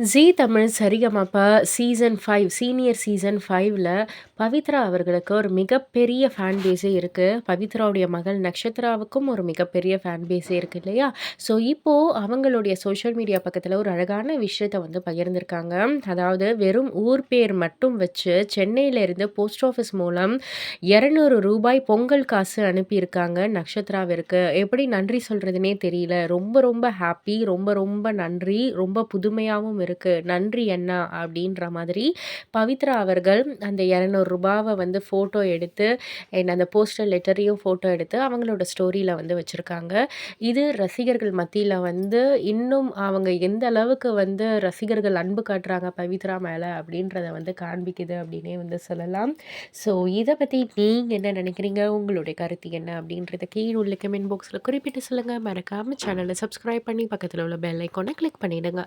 Zee Tamil Sarigamapa season five senior season ஃபைவ்ல பவித்ரா அவர்களுக்கு ஒரு மிகப்பெரிய ஃபேன் பேஸே இருக்குது பவித்ராவுடைய மகள் நக்ஷத்ராவுக்கும் ஒரு மிகப்பெரிய ஃபேன் பேஸே இருக்கு இல்லையா? ஸோ இப்போ அவங்களுடைய சோஷியல் மீடியா பக்கத்தில் ஒரு அழகான விஷயத்தை வந்து பகிர்ந்திருக்காங்க. அதாவது வெறும் ஊர் பேர் மட்டும் வச்சு சென்னையிலேருந்து போஸ்ட் ஆஃபீஸ் மூலம் இரநூறு ரூபாய் பொங்கல் காசு அனுப்பியிருக்காங்க நக்ஷத்ராவிற்கு. எப்படி நன்றி சொல்கிறதுனே தெரியல. ரொம்ப ரொம்ப ஹாப்பி. ரொம்ப ரொம்ப நன்றி. ரொம்ப புதுமையாகவும் இருக்குது இருக்கு. நன்றி அண்ணா அப்படின்ற மாதிரி பவித்ரா அவர்கள் அந்த இரநூறுபாவை வந்து ஃபோட்டோ எடுத்து அண்ட் அந்த போஸ்டர் லெட்டரையும் ஃபோட்டோ எடுத்து அவங்களோட ஸ்டோரியில் வந்து வச்சுருக்காங்க இது ரசிகர்கள் மத்தியில் வந்து இன்னும் அவங்க எந்த அளவுக்கு வந்து ரசிகர்கள் அன்பு காட்டுறாங்க பவித்ரா மேலே அப்படின்றத வந்து காண்பிக்குது அப்படின்னே வந்து சொல்லலாம். ஸோ இதை பற்றி நீங்கள் என்ன நினைக்கிறீங்க? உங்களுடைய கருத்து என்ன? அப்படின்றத கீழ் உள்ள கமெண்ட் பாக்ஸில் குறிப்பிட்டு சொல்லுங்கள் மறக்காமல் சேனலை சப்ஸ்கிரைப் பண்ணி பக்கத்தில் உள்ள பெல் ஐகான கிளிக் பண்ணிடுங்க.